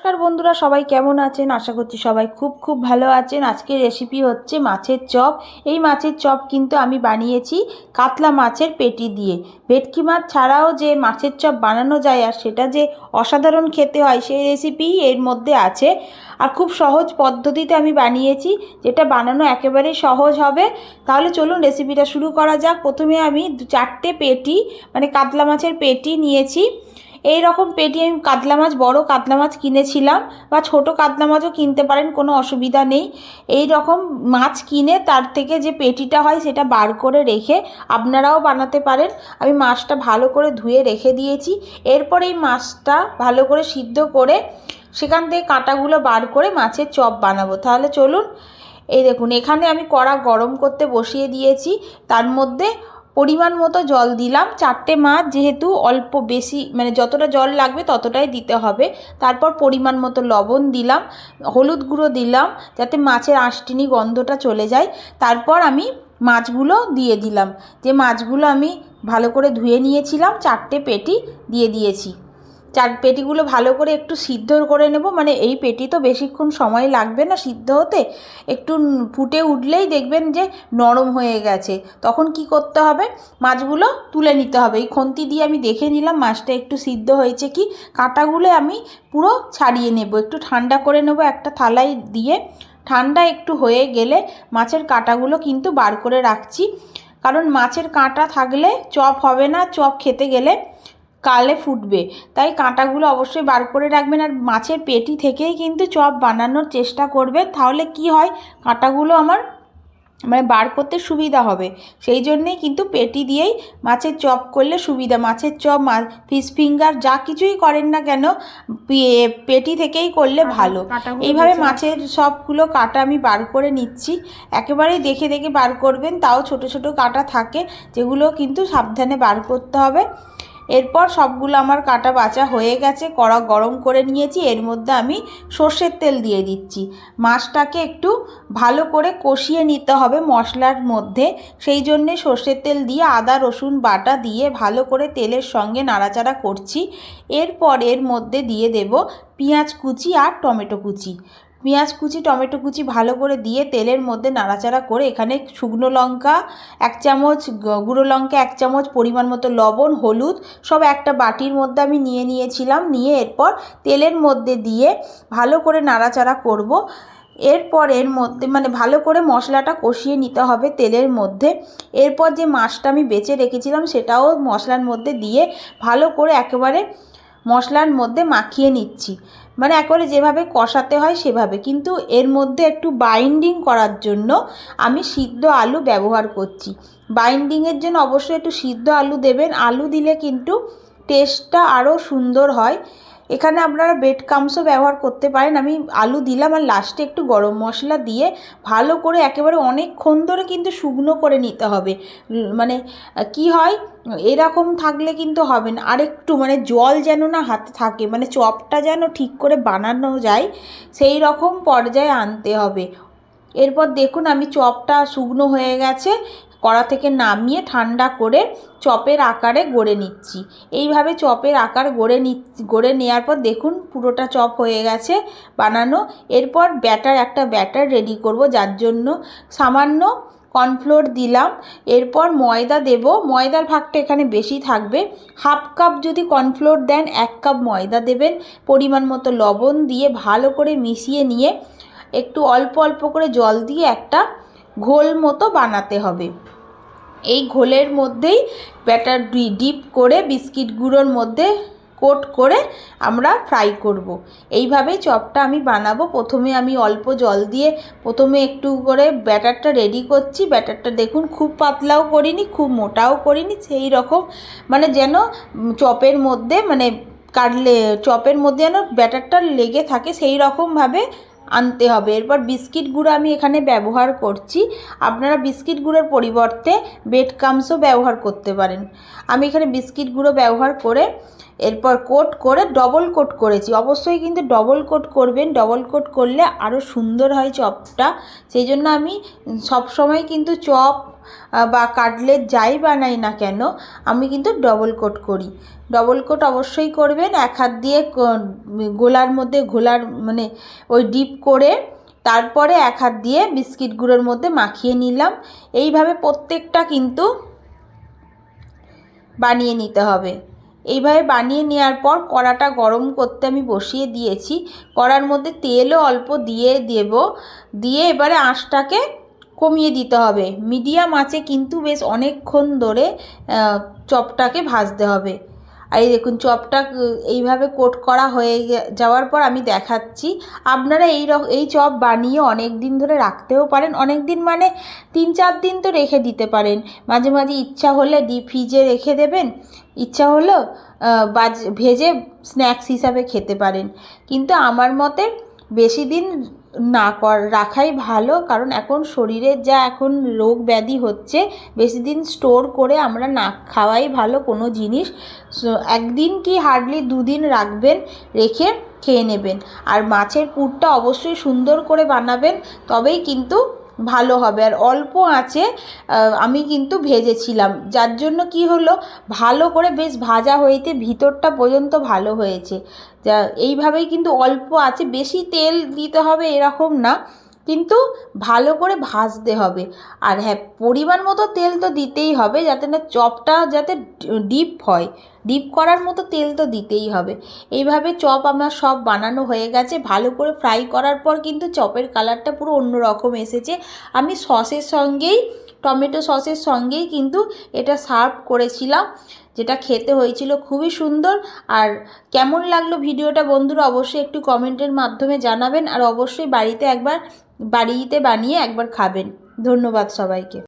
নমস্কার বন্ধুরা, সবাই কেমন আছেন? আশা করছি সবাই খুব খুব ভালো আছেন। আজকের রেসিপি হচ্ছে মাছের চপ। এই মাছের চপ কিন্তু আমি বানিয়েছি কাতলা মাছের পেটি দিয়ে। ভেটকি মাছ ছাড়াও যে মাছের চপ বানানো যায় আর সেটা যে অসাধারণ খেতে হয় সেই রেসিপি এর মধ্যে আছে। আর খুব সহজ পদ্ধতিতে আমি বানিয়েছি। যেটা বানানো একেবারেই সহজ হবে। তাহলে চলুন রেসিপিটা শুরু করা যাক। প্রথমে আমি চারটে পেটি মানে কাতলা মাছের পেটি নিয়েছি। এই রকম পেটি আমি কাতলা মাছ, বড় কাতলা মাছ কিনেছিলাম বা ছোট কাতলা মাছও কিনতে পারেন, কোনো অসুবিধা নেই। এই রকম মাছ কিনে তার থেকে যে পেটিটা হয় সেটা বার করে রেখে আপনারাও বানাতে পারেন। আমি মাছটা ভালো করে ধুয়ে রেখে দিয়েছি। এরপর এই মাছটা ভালো করে সিদ্ধ করে সেখান থেকে কাঁটাগুলো বার করে মাছের চপ বানাবো। তাহলে চলুন, এই দেখুন, এখানে আমি কড়া গরম করতে বসিয়ে দিয়েছি। তার মধ্যে পরিমাণ মতো জল দিলাম। চারটে মাছ যেহেতু অল্প বেশি মানে যতটা জল লাগবে ততটাই দিতে হবে। তারপর পরিমাণ মতো লবণ দিলাম, হলুদ গুঁড়ো দিলাম, যাতে মাছের আঁশটিনি গন্ধটা চলে যায়। তারপর আমি মাছগুলো দিয়ে দিলাম। যে মাছগুলো আমি ভালো করে ধুয়ে নিয়েছিলাম, চারটে পেটি দিয়ে দিয়েছি। চার পেটিগুলো ভালো করে একটু সিদ্ধ করে নেব। মানে এই পেটি তো বেশিক্ষণ সময় লাগবে না সিদ্ধ হতে। একটু ফুটে উঠলেই দেখবেন যে নরম হয়ে গেছে। তখন কি করতে হবে? মাছগুলো তুলে নিতে হবে। এই খন্তি দিয়ে আমি দেখে নিলাম মাছটা একটু সিদ্ধ হয়েছে কি। কাঁটাগুলো আমি পুরো ছাড়িয়ে নেব। একটু ঠান্ডা করে নেব একটা থালায় দিয়ে। ঠান্ডা একটু হয়ে গেলে মাছের কাঁটাগুলো কিন্তু বার করে রাখছি। কারণ মাছের কাঁটা থাকলে চপ হবে না। চপ খেতে গেলে কালে ফুটবে। তাই কাঁটাগুলো অবশ্যই বার করে রাখবেন আর মাছের পেটি থেকেই কিন্তু চপ বানানোর চেষ্টা করবেন। তাহলে কি হয়? কাঁটাগুলো আমার মানে বার করতে সুবিধা হবে। সেই জন্যেই কিন্তু পেটি দিয়েই মাছের চপ করলে সুবিধা। মাছের চপ মা ফিশ ফিঙ্গার যা কিছুই করেন না কেন পেটি থেকেই করলে ভালো। এইভাবে মাছের সবগুলো কাটা আমি বার করে নিচ্ছি। একেবারেই দেখে দেখে বার করবেন। তাও ছোট ছোট কাটা থাকে যেগুলো কিন্তু সাবধানে বার করতে হবে। এরপর সবগুলো আমার কাটা বাছা হয়ে গেছে, কড়া গরম করে নিয়েছি, এর মধ্যে আমি সর্ষের তেল দিয়ে দিচ্ছি। মাছটাকে একটু ভালো করে কষিয়ে নিতে হবে মশলার মধ্যে, সেই জন্যে সর্ষের তেল দিয়ে আদা, রসুন বাটা দিয়ে ভালো করে তেলের সঙ্গে নাড়াচাড়া করছি। এরপর এর মধ্যে দিয়ে দেব পেঁয়াজ কুচি আর টমেটো কুচি। পেঁয়াজ কুচি, টমেটো কুচি ভালো করে দিয়ে তেলের মধ্যে নাড়াচাড়া করে এখানে শুকনো লঙ্কা, এক চামচ গুঁড়ো লঙ্কা, এক চামচ পরিমাণ মতো লবণ, হলুদ, সব একটা বাটির মধ্যে আমি নিয়ে নিয়েছিলাম। নিয়ে এরপর তেলের মধ্যে দিয়ে ভালো করে নাড়াচাড়া করব। এরপর এর মধ্যে মানে ভালো করে মশলাটা কষিয়ে নিতে হবে তেলের মধ্যে। এরপর যে মাছটা আমি বেছে রেখেছিলাম সেটাও মশলার মধ্যে দিয়ে ভালো করে একেবারে মশলার মধ্যে মাখিয়ে নিচ্ছি। মানে একবারে যেভাবে কষাতে হয় সেভাবে। কিন্তু এর মধ্যে একটু বাইন্ডিং করার জন্য আমি সিদ্ধ আলু ব্যবহার করছি। বাইন্ডিংয়ের জন্য অবশ্যই একটু সিদ্ধ আলু দেবেন। আলু দিলে কিন্তু টেস্টটা আরও সুন্দর হয়। এখানে আপনারা ব্রেড কামসও ব্যবহার করতে পারেন। আমি আলু দিলাম আর লাস্টে একটু গরম মশলা দিয়ে ভালো করে একেবারে অনেকক্ষণ ধরে কিন্তু শুকনো করে নিতে হবে। মানে কি হয়? এরকম থাকলে কিন্তু হবে না। আরেকটু মানে জল যেন না হাতে থাকে মানে চপটা যেন ঠিক করে বানানো যায়, সেই রকম পর্যায়ে আনতে হবে। এরপর দেখুন আমি চপটা শুকনো হয়ে গেছে। কড়া থেকে নামিয়ে ঠান্ডা করে চপের আকারে গড়ে নিচ্ছি। এইভাবে চপের আকার গড়ে নি, গড়ে নেওয়ার পর দেখুন পুরোটা চপ হয়ে গেছে বানানো। এরপর ব্যাটার একটা ব্যাটার রেডি করব, যার জন্য সামান্য কর্নফ্লোর দিলাম। এরপর ময়দা দেব। ময়দার ভাগটা এখানে বেশি থাকবে। হাফ কাপ যদি কর্নফ্লোর দেন, এক কাপ ময়দা দেবেন। পরিমাণ মতো লবণ দিয়ে ভালো করে মিশিয়ে নিয়ে একটু অল্প অল্প করে জল দিয়ে একটা ঘোল মতো বানাতে হবে। এই ঘোলের মধ্যেই ব্যাটার ডিপ করে বিস্কিট গুঁড়োর মধ্যে কোট করে আমরা ফ্রাই করব। এইভাবেই চপটা আমি বানাবো। প্রথমে আমি অল্প জল দিয়ে প্রথমে একটু করে ব্যাটারটা রেডি করছি। ব্যাটারটা দেখুন খুব পাতলাও করিনি, খুব মোটাও করিনি। সেই রকম মানে যেন চপের মধ্যে মানে কাটলে চপের মধ্যে যেন ব্যাটারটা লেগে থাকে সেই রকমভাবে আনতে হবে। এরপর বিস্কিট গুঁড়ো আমি এখানে ব্যবহার করছি। আপনারা বিস্কিট গুঁড়োর পরিবর্তে বেড কামসও ব্যবহার করতে পারেন। আমি এখানে বিস্কিট গুঁড়ো ব্যবহার করে এরপর কোট করে ডবল কোট করেছি। অবশ্যই কিন্তু ডবল কোট করবেন। ডবল কোট করলে আরও সুন্দর হয় চপটা। সেই জন্য আমি সব সময় কিন্তু চপ বা কাটলেট যাই বানাই না কেন, আমি কিন্তু ডবল কোট করি। ডবল কোট অবশ্যই করবেন। এক হাত দিয়ে গোলার মধ্যে ঘোলার মানে ওই ডিপ করে তারপরে এক হাত দিয়ে বিস্কিট গুঁড়োর মধ্যে মাখিয়ে নিলাম। এইভাবে প্রত্যেকটা কিন্তু বানিয়ে নিতে হবে। এইভাবে বানিয়ে নেওয়ার পর কড়াটা গরম করতে আমি বসিয়ে দিয়েছি। কড়ার মধ্যে তেলও অল্প দিয়ে দেব। দিয়ে এবারে আঁশটাকে কমিয়ে দিতে হবে। মিডিয়াম আঁচে কিন্তু বেশ অনেকক্ষণ ধরে চপটাকে ভাজতে হবে। আর এই দেখুন, চপটা এইভাবে কোট করা হয়ে যাওয়ার পর আমি দেখাচ্ছি। আপনারা এই এই চপ বানিয়ে অনেক দিন ধরে রাখতেও পারেন। অনেক দিন মানে তিন চার দিন তো রেখে দিতে পারেন। মাঝে মাঝে ইচ্ছা হলে ডিপ ফ্রিজে রেখে দেবেন। ইচ্ছা হলো বাজ, ভেজে স্ন্যাক্স হিসাবে খেতে পারেন। কিন্তু আমার মতে বেশি দিন না কর, রাখাই ভালো। কারণ এখন শরীরের যা এখন রোগ ব্যাধি হচ্ছে, বেশি দিন স্টোর করে আমরা না খাওয়াই ভালো কোনো জিনিস। একদিন কি হার্ডলি দুদিন রাখবেন, রেখে খেয়ে নেবেন। আর মাছের পুরটা অবশ্যই সুন্দর করে বানাবেন, তবেই কিন্তু ভালো হবে। আর অল্প আঁচে আমি কিন্তু ভেজেছিলাম। যার জন্য কি হলো, ভালো করে বেশ ভাজা হয়েছে ভিতরটা পর্যন্ত ভালো হয়েছে। যা, এইভাবেই কিন্তু অল্প আছে বেশি তেল দিতে হবে এরকম না। কিন্তু ভালো করে ভাজতে হবে। আর হ্যাঁ পরিমাণ মতো তেল তো দিতেই হবে যাতে না চপটা যাতে ডিপ হয়। ডিপ করার মতো তেল তো দিতেই হবে। এইভাবে চপ আমার সব বানানো হয়ে গেছে। ভালো করে ফ্রাই করার পর কিন্তু চপের কালারটা পুরো অন্য রকম এসেছে। আমি সসের সঙ্গেই, টমেটো সসের সঙ্গেই কিন্তু এটা সার্ভ করেছিলাম, যেটা খেতে হয়েছিল খুবই সুন্দর। আর কেমন লাগল ভিডিওটা বন্ধুরা অবশ্যই একটু কমেন্টের মাধ্যমে জানাবেন। আর অবশ্যই বাড়িতে একবার বাড়িতে বানিয়ে একবার খাবেন। ধন্যবাদ সবাইকে।